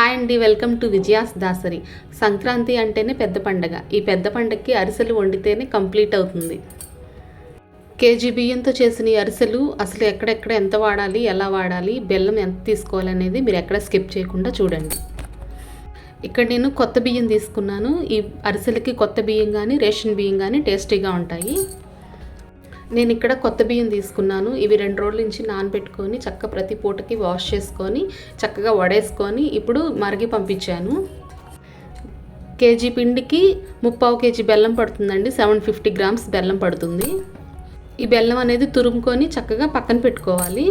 Hi అండి welcome to Vijaya's Dasari. Sankranti అంటేనే పెద్ద పండగ. ఈ పెద్ద పండగకి అరిసెలు వండితేనే కంప్లీట్ అవుతుంది. కేజీ బియ్యంతో చేసిన ఈ అరిసెలు అసలు ఎక్కడెక్కడ ఎంత వాడాలి ఎలా వాడాలి బెల్లం ఎంత తీసుకోవాలనేది మీరు ఎక్కడ స్కిప్ చేయకుండా చూడండి. ఇక్కడ నేను కొత్త బియ్యం తీసుకున్నాను. ఈ అరిసెలకి కొత్త బియ్యం కానీ రేషన్ బియ్యం కానీ టేస్టీగా ఉంటాయి. నేను ఇక్కడ కొత్త బియ్యం తీసుకున్నాను. ఇవి రెండు రోజుల నుంచి నానబెట్టుకొని చక్క ప్రతి పూటకి వాష్ చేసుకొని చక్కగా వడేసుకొని ఇప్పుడు మరిగి పంపించాను. కేజీ పిండికి ముప్పావు కేజీ బెల్లం పడుతుందండి. సెవెన్ ఫిఫ్టీ గ్రామ్స్ బెల్లం పడుతుంది. ఈ బెల్లం అనేది తురుముకొని చక్కగా పక్కన పెట్టుకోవాలి.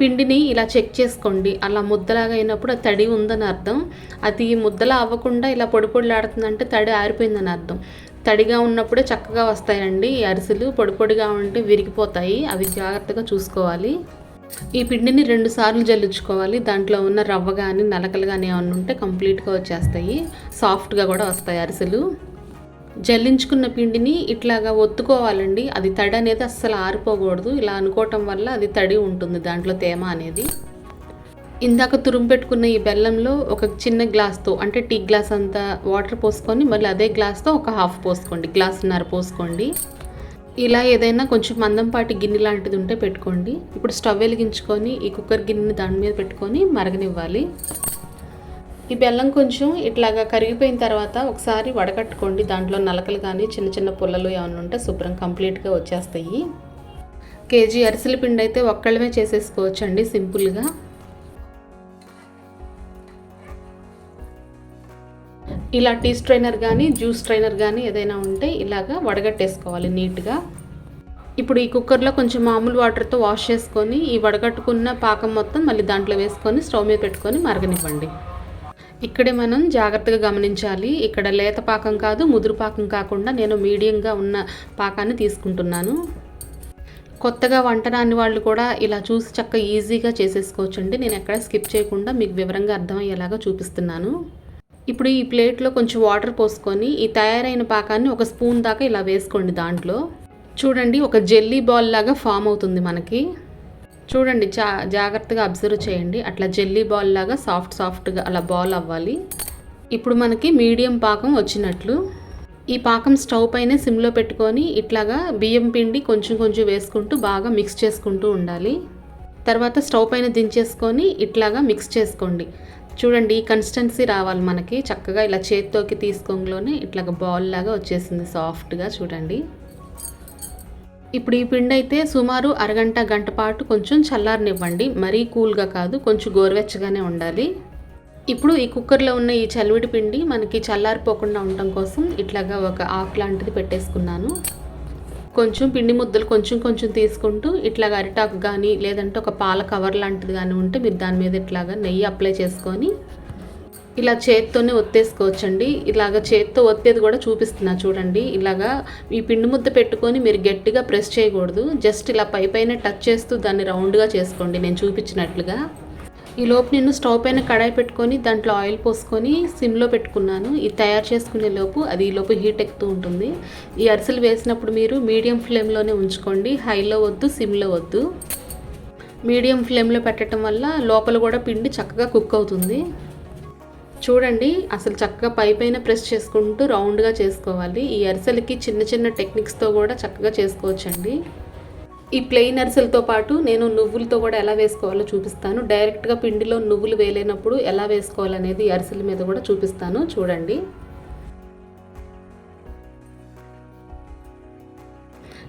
పిండిని ఇలా చెక్ చేసుకోండి. అలా ముద్దలాగా అయినప్పుడు అది తడి ఉందని అర్థం. అది ముద్దలా అవ్వకుండా ఇలా పొడి పొడిలాడుతుందంటే తడి ఆరిపోయిందని అర్థం. తడిగా ఉన్నప్పుడే చక్కగా వస్తాయండి. ఈ అరిసెలు పొడి పొడిగా ఉంటే విరిగిపోతాయి. అవి జాగ్రత్తగా చూసుకోవాలి. ఈ పిండిని రెండు సార్లు జల్లుచుకోవాలి. దాంట్లో ఉన్న రవ్వ కానీ నలకలు కానీ ఏమన్నా ఉంటే కంప్లీట్గా వచ్చేస్తాయి. సాఫ్ట్గా కూడా వస్తాయి అరిసెలు. జల్లించుకున్న పిండిని ఇట్లాగా ఒత్తుకోవాలండి. అది తడి అనేది అస్సలు ఆరిపోకూడదు. ఇలా అనుకోవటం వల్ల అది తడి ఉంటుంది దాంట్లో తేమ అనేది. ఇందాక తురుము పెట్టుకున్న ఈ బెల్లంలో ఒక చిన్న గ్లాస్తో అంటే టీ గ్లాస్ అంతా వాటర్ పోసుకొని మళ్ళీ అదే గ్లాస్తో ఒక హాఫ్ పోసుకోండి గ్లాస్న్నర పోసుకోండి. ఇలా ఏదైనా కొంచెం మందంపాటి గిన్నె లాంటిది ఉంటే పెట్టుకోండి. ఇప్పుడు స్టవ్ వెలిగించుకొని ఈ కుక్కర్ గిన్నెని దాని మీద పెట్టుకొని మరగనివ్వాలి. ఈ బెల్లం కొంచెం ఇట్లాగా కరిగిపోయిన తర్వాత ఒకసారి వడకట్టుకోండి. దాంట్లో నలకలు కానీ చిన్న చిన్న పుల్లలు ఏమైనా ఉంటే శుభ్రం కంప్లీట్గా వచ్చేస్తాయి. కేజీ అరిసెల పిండి అయితే ఒక్కళ్ళమే చేసేసుకోవచ్చండి సింపుల్గా. ఇలా టీ స్ట్రైనర్ కానీ జ్యూస్ స్ట్రైనర్ కానీ ఏదైనా ఉంటే ఇలాగా వడగట్టేసుకోవాలి నీట్గా. ఇప్పుడు ఈ కుక్కర్లో కొంచెం మామూలు వాటర్తో వాష్ చేసుకొని ఈ వడగట్టుకున్న పాకం మొత్తం మళ్ళీ దాంట్లో వేసుకొని స్టవ్ మీద పెట్టుకొని మరగనివ్వండి. ఇక్కడే మనం జాగ్రత్తగా గమనించాలి. ఇక్కడ లేత పాకం కాదు ముదురు పాకం కాకుండా నేను మీడియంగా ఉన్న పాకాన్ని తీసుకుంటున్నాను. కొత్తగా వంట రాని వాళ్ళు కూడా ఇలా చూసి చక్క ఈజీగా చేసేసుకోవచ్చండి. నేను ఎక్కడ స్కిప్ చేయకుండా మీకు వివరంగా అర్థమయ్యేలాగా చూపిస్తున్నాను. ఇప్పుడు ఈ ప్లేట్లో కొంచెం వాటర్ పోసుకొని ఈ తయారైన పాకాన్ని ఒక స్పూన్ దాకా ఇలా వేసుకోండి దాంట్లో. చూడండి ఒక జెల్లీ బాల్ లాగా ఫామ్ అవుతుంది మనకి. చూడండి జా జాగ్రత్తగా అబ్జర్వ్ చేయండి. అట్లా జెల్లీ బాల్ లాగా సాఫ్ట్ సాఫ్ట్గా అలా బాల్ అవ్వాలి. ఇప్పుడు మనకి మీడియం పాకం వచ్చినట్లు. ఈ పాకం స్టవ్ పైన సిమ్లో పెట్టుకొని ఇట్లాగా బియ్యం పిండి కొంచెం కొంచెం వేసుకుంటూ బాగా మిక్స్ చేసుకుంటూ ఉండాలి. తర్వాత స్టవ్ పైన దించేసుకొని ఇట్లాగా మిక్స్ చేసుకోండి. చూడండి ఈ కన్సిస్టెన్సీ రావాలి మనకి. చక్కగా ఇలా చేతితోకి తీసుకోంలోనే ఇట్లా బాల్ లాగా వచ్చేసింది సాఫ్ట్గా చూడండి. ఇప్పుడు ఈ పిండి అయితే సుమారు అరగంట గంట పాటు కొంచెం చల్లారనివ్వండి. మరీ కూల్గా కాదు కొంచెం గోరువెచ్చగానే ఉండాలి. ఇప్పుడు ఈ కుక్కర్లో ఉన్న ఈ చలివిడి పిండి మనకి చల్లారిపోకుండా ఉండటం కోసం ఇట్లాగా ఒక ఆకు లాంటిది పెట్టేసుకున్నాను. కొంచెం పిండి ముద్దలు కొంచెం కొంచెం తీసుకుంటూ ఇట్లాగా అరిటాకు కానీ లేదంటే ఒక పాల కవర్ లాంటిది కానీ ఉంటే మీరు దాని మీద ఇట్లాగా నెయ్యి అప్లై చేసుకొని ఇలా చేత్తోనే ఒత్తేసుకోవచ్చండి. ఇలాగ చేత్తో ఒత్తేది కూడా చూపిస్తున్నా చూడండి. ఇలాగా ఈ పిండి ముద్ద పెట్టుకొని మీరు గట్టిగా ప్రెస్ చేయకూడదు. జస్ట్ ఇలా పై పైన టచ్ చేస్తూ దాన్ని రౌండ్గా చేసుకోండి నేను చూపించినట్లుగా. ఈ లోపు నేను స్టవ్ పైన కడాయి పెట్టుకొని దాంట్లో ఆయిల్ పోసుకొని సిమ్లో పెట్టుకున్నాను. ఇది తయారు చేసుకునే లోపు అది ఈ లోపు హీట్ ఎక్కుతూ ఉంటుంది. ఈ అరిసెలు వేసినప్పుడు మీరు మీడియం ఫ్లేమ్లోనే ఉంచుకోండి. హైలో వద్దు సిమ్లో వద్దు. మీడియం ఫ్లేమ్లో పెట్టడం వల్ల లోపల కూడా పిండి చక్కగా కుక్ అవుతుంది. చూడండి అసలు చక్కగా పై పైన ప్రెస్ చేసుకుంటూ రౌండ్గా చేసుకోవాలి. ఈ అరిసెలకి చిన్న చిన్న టెక్నిక్స్తో కూడా చక్కగా చేసుకోవచ్చండి. ఈ ప్లెయిన్ అరిసెలతో పాటు నేను నువ్వులతో కూడా ఎలా వేసుకోవాలో చూపిస్తాను. డైరెక్ట్గా పిండిలో నువ్వులు వేలేనప్పుడు ఎలా వేసుకోవాలనేది అరిసెల మీద కూడా చూపిస్తాను. చూడండి.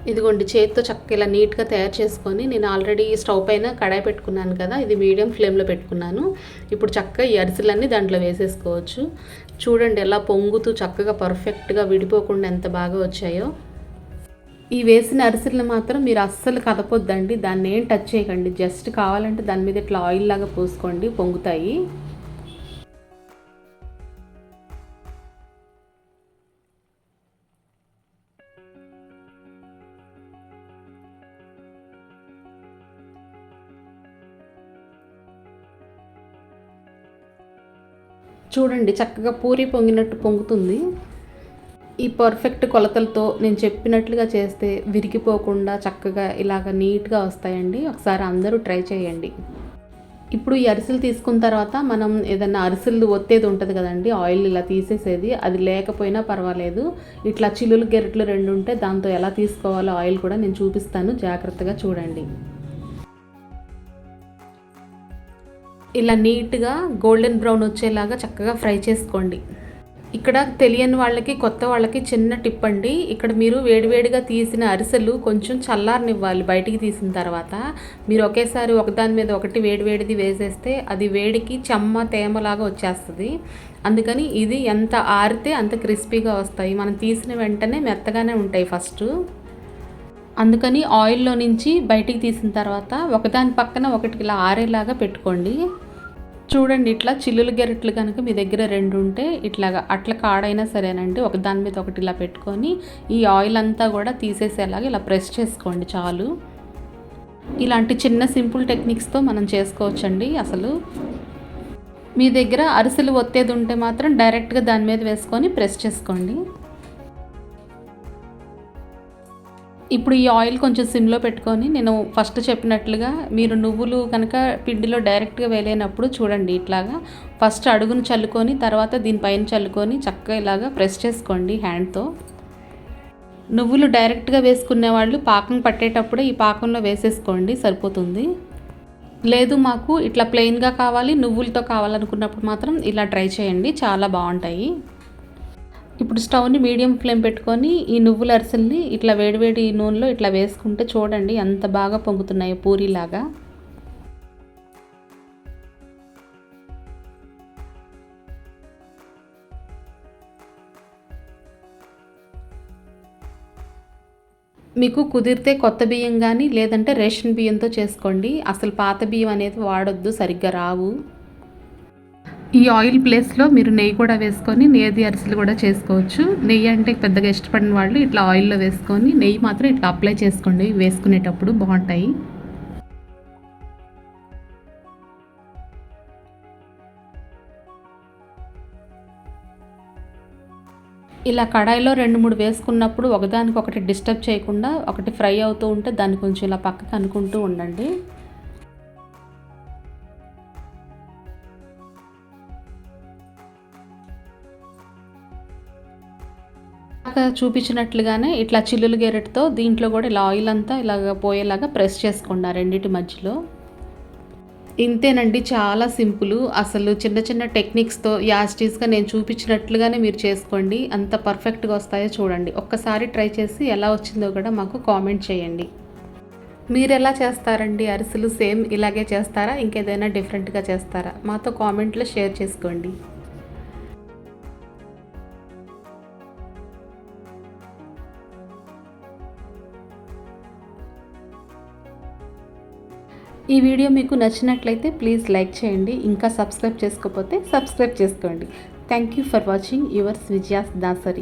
ఇదిగోండి చేతితో చక్కగా ఇలా నీట్గా తయారు చేసుకొని నేను ఆల్రెడీ స్టవ్ పైన కడాయి పెట్టుకున్నాను కదా ఇది మీడియం ఫ్లేమ్లో పెట్టుకున్నాను. ఇప్పుడు చక్కగా ఈ అరిసెలన్నీ దాంట్లో వేసేసుకోవచ్చు. చూడండి ఎలా పొంగుతూ చక్కగా పర్ఫెక్ట్గా విడిపోకుండా ఎంత బాగా వచ్చాయో. ఈ వేసిన అరిసెలు మాత్రం మీరు అస్సలు కదపొద్దండి. దాన్ని ఏం టచ్ చేయకండి. జస్ట్ కావాలంటే దాని మీద ఇట్లా ఆయిల్ లాగా పోసుకోండి. పొంగుతాయి. చూడండి చక్కగా పూరి పొంగినట్టు పొంగుతుంది. ఈ పర్ఫెక్ట్ కొలతలతో నేను చెప్పినట్లుగా చేస్తే విరిగిపోకుండా చక్కగా ఇలాగ నీట్గా వస్తాయండి. ఒకసారి అందరూ ట్రై చేయండి. ఇప్పుడు ఈ అరిసెలు తీసుకున్న తర్వాత మనం ఏదన్నా అరిసెలు ఒత్తేది ఉంటుంది కదండి ఆయిల్ ఇలా తీసేసేది అది లేకపోయినా పర్వాలేదు. ఇట్లా చిల్లులు గెరట్లు రెండు ఉంటే దాంతో ఎలా తీసుకోవాలో ఆయిల్ కూడా నేను చూపిస్తాను. జాగ్రత్తగా చూడండి. ఇలా నీట్గా గోల్డెన్ బ్రౌన్ వచ్చేలాగా చక్కగా ఫ్రై చేసుకోండి. ఇక్కడ తెలియని వాళ్ళకి కొత్త వాళ్ళకి చిన్న టిప్ అండి. ఇక్కడ మీరు వేడివేడిగా తీసిన అరిసెలు కొంచెం చల్లారనివ్వాలి బయటికి తీసిన తర్వాత. మీరు ఒకేసారి ఒకదాని మీద ఒకటి వేడివేడిది వేసేస్తే అది వేడికి చెమ్మ తేమలాగా వచ్చేస్తుంది. అందుకని ఇది ఎంత ఆరితే అంత క్రిస్పీగా వస్తాయి. మనం తీసిన వెంటనే మెత్తగానే ఉంటాయి ఫస్ట్. అందుకని ఆయిల్లో నుంచి బయటికి తీసిన తర్వాత ఒకదాని పక్కన ఒకటి ఇలా ఆరేలాగా పెట్టుకోండి. చూడండి ఇట్లా చిల్లులు గెరెట్లు కనుక మీ దగ్గర రెండు ఉంటే ఇట్లాగా అట్ల కాడైనా సరేనండి. ఒక దాని మీద ఒకటి ఇలా పెట్టుకొని ఈ ఆయిల్ అంతా కూడా తీసేసేలాగా ఇలా ప్రెస్ చేసుకోండి చాలు. ఇలాంటి చిన్న సింపుల్ టెక్నిక్స్తో మనం చేసుకోవచ్చండి అసలు. మీ దగ్గర అరిసెలు ఒత్తేది ఉంటే మాత్రం డైరెక్ట్గా దాని మీద వేసుకొని ప్రెస్ చేసుకోండి. ఇప్పుడు ఈ ఆయిల్ కొంచెం సిమ్లో పెట్టుకొని నేను ఫస్ట్ చెప్పినట్లుగా మీరు నువ్వులు కనుక పిండిలో డైరెక్ట్గా వేలేనప్పుడు చూడండి ఇట్లాగా. ఫస్ట్ అడుగును చల్లుకొని తర్వాత దీనిపైన చల్లుకొని చక్కగా ఇలాగా ప్రెస్ చేసుకోండి హ్యాండ్తో. నువ్వులు డైరెక్ట్గా వేసుకునే వాళ్ళు పాకం పట్టేటప్పుడే ఈ పాకంలో వేసేసుకోండి సరిపోతుంది. లేదు మాకు ఇట్లా ప్లెయిన్గా కావాలి నువ్వులతో కావాలనుకున్నప్పుడు మాత్రం ఇలా ట్రై చేయండి చాలా బాగుంటాయి. ఇప్పుడు స్టవ్ని మీడియం ఫ్లేమ్ పెట్టుకొని ఈ నువ్వుల అరిసెల్ని ఇట్లా వేడివేడి నూనెలో ఇట్లా వేసుకుంటే చూడండి ఎంత బాగా పొంగుతున్నాయో పూరిలాగా. మీకు కుదిరితే కొత్త బియ్యం కానీ లేదంటే రేషన్ బియ్యంతో చేసుకోండి. అసలు పాత బియ్యం అనేది వాడొద్దు సరిగ్గా రావు. ఈ ఆయిల్ ప్లేస్లో మీరు నెయ్యి కూడా వేసుకొని నెయ్యి అరిసెలు కూడా చేసుకోవచ్చు. నెయ్యి అంటే పెద్దగా ఇష్టపడిన వాళ్ళు ఇట్లా ఆయిల్లో వేసుకొని నెయ్యి మాత్రం ఇట్లా అప్లై చేసుకోండి. వేసుకునేటప్పుడు బాగుంటాయి. ఇలా కడాయిలో రెండు మూడు వేసుకున్నప్పుడు ఒకదానికొకటి డిస్టర్బ్ చేయకుండా ఒకటి ఫ్రై అవుతూ ఉంటే దాన్ని కొంచెం ఇలా పక్కకు అనుకుంటూ ఉండండి. చూపించినట్లుగానే ఇట్లా చిల్లులు గెరెట్తో దీంట్లో కూడా ఇలా ఆయిల్ అంతా ఇలాగ పోయేలాగా ప్రెస్ చేసుకున్నా రెండింటి మధ్యలో. ఇంతేనండి చాలా సింపుల్. అసలు చిన్న చిన్న టెక్నిక్స్తో యాస్టీస్గా నేను చూపించినట్లుగానే మీరు చేసుకోండి. అంత పర్ఫెక్ట్గా వస్తాయో చూడండి. ఒక్కసారి ట్రై చేసి ఎలా వచ్చిందో కూడా మాకు కామెంట్ చేయండి. మీరు ఎలా చేస్తారండి? అరిసెలు సేమ్ ఇలాగే చేస్తారా? ఇంకేదైనా డిఫరెంట్గా చేస్తారా? మాతో కామెంట్లో షేర్ చేసుకోండి. ఈ వీడియో మీకు నచ్చినట్లయితే ప్లీజ్ లైక్ చేయండి ఇంకా సబ్స్క్రైబ్ చేసుకోకపోతే సబ్స్క్రైబ్ చేసుకోండి. Thank you for watching yours Vijaya's Dasari.